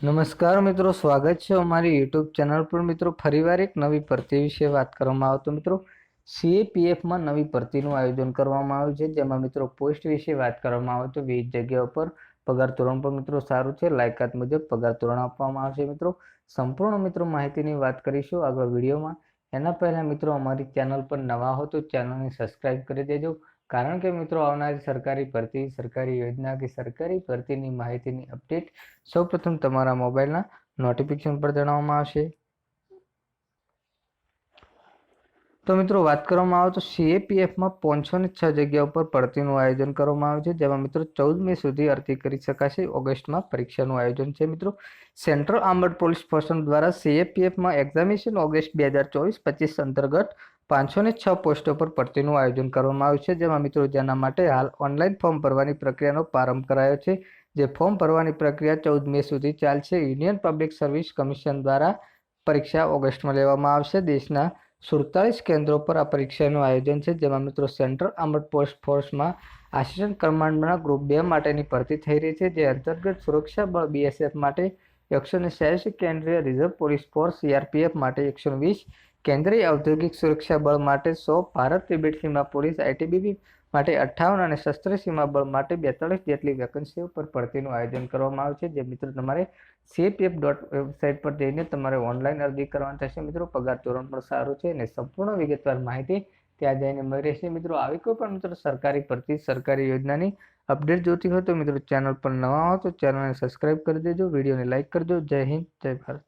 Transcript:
નમસ્કાર મિત્રો, સ્વાગત છે અમારી યુટ્યુબ ચેનલ પર. મિત્રો, ફરીવાર એક નવી ભરતી વિશે વાત કરવામાં આવતો. મિત્રો સીએપીએફમાં નવી ભરતીનું આયોજન કરવામાં આવ્યું છે, જેમાં મિત્રો પોસ્ટ વિશે વાત કરવામાં આવે તો વિવિધ જગ્યાઓ પર પગાર ધોરણ પણ મિત્રો સારું છે, લાયકાત મુજબ પગાર ધોરણ આપવામાં આવશે. મિત્રો, સંપૂર્ણ મિત્રો માહિતીની વાત કરીશું આગળ વિડીયોમાં. એના પહેલાં મિત્રો અમારી ચેનલ પર નવા હો તો ચેનલને સબસ્ક્રાઈબ કરી દેજો કારણ કે મિત્રો આવનારી સરકારી ભરતી, સરકારી યોજના કે સરકારી ભરતીની માહિતીની અપડેટ સૌપ્રથમ તમારા મોબાઈલના નોટિફિકેશન પર જણાવવામાં આવશે. તો મિત્રો વાત કરવામાં આવે તો સીએપીએફમાં પાંચસો ને છ જગ્યા ઉપર ભરતીનું આયોજન કરવામાં આવ્યું છે, જેમાં મિત્રો ચૌદ મે સુધી અરજી કરી શકાશે. ઓગસ્ટમાં પરીક્ષાનું આયોજન છે મિત્રો. સેન્ટ્રલ આર્મડ પોલીસ ફોર્સન દ્વારા સીએપીએફમાં એક્ઝામિનેશન ઓગસ્ટ બે હજાર ચોવીસ પચીસ અંતર્ગત પાંચસો ને છ પોસ્ટો પર ભરતીનું આયોજન કરવામાં આવ્યું છે, જેમાં મિત્રો જેના માટે હાલ ઓનલાઈન ફોર્મ ભરવાની પ્રક્રિયાનો પ્રારંભ કરાયો છે. જે ફોર્મ ભરવાની પ્રક્રિયા ચૌદ મે સુધી ચાલશે. યુનિયન પબ્લિક સર્વિસ કમિશન દ્વારા પરીક્ષા ઓગસ્ટમાં લેવામાં આવશે. દેશના સુડતાલીસ કેન્દ્રો પર આ પરીક્ષાનું આયોજન છે, જેમાં મિત્રો સેન્ટ્રલ આર્મડ પોસ્ટ ફોર્સમાં આસિસ્ટન્ટ કમાન્ડના ગ્રુપ બે માટેની ભરતી થઈ રહી છે, જે અંતર્ગત સુરક્ષા બળ બીએસએફ માટે એકસો ને કેન્દ્રીય રિઝર્વ પોલીસ ફોર્સ સીઆરપીએફ માટે એકસો વીસ કેન્દ્રીય ઔદ્યોગિક સુરક્ષા બળ માટે સો ભારત તિબેટ સીમા પોલીસ આઈટીબીપી માટે અઠ્ઠાવન અને શસ્ત્ર સીમા બળ માટે બેતાળીસ જેટલી વેકન્સીઓ પર ભરતીનું આયોજન કરવામાં આવ્યું છે. જે મિત્રો તમારે સીએપીએફ ડોટ વેબસાઇટ પર જઈને તમારે ઓનલાઈન અરજી કરવાની થશે. મિત્રો, પગાર ધોરણ પણ સારું છે અને સંપૂર્ણ વિગતવાર માહિતી ત્યાં જઈને મળી રહેશે. મિત્રો, આવી કોઈ પણ મિત્રો સરકારી ભરતી, સરકારી યોજનાની અપડેટ જોતી હોય તો મિત્રો ચેનલ પર નવા હો તો ચેનલને સબસ્ક્રાઈબ કરી દેજો, વિડીયોને લાઇક કરજો જય હિન્દ, જય ભારત.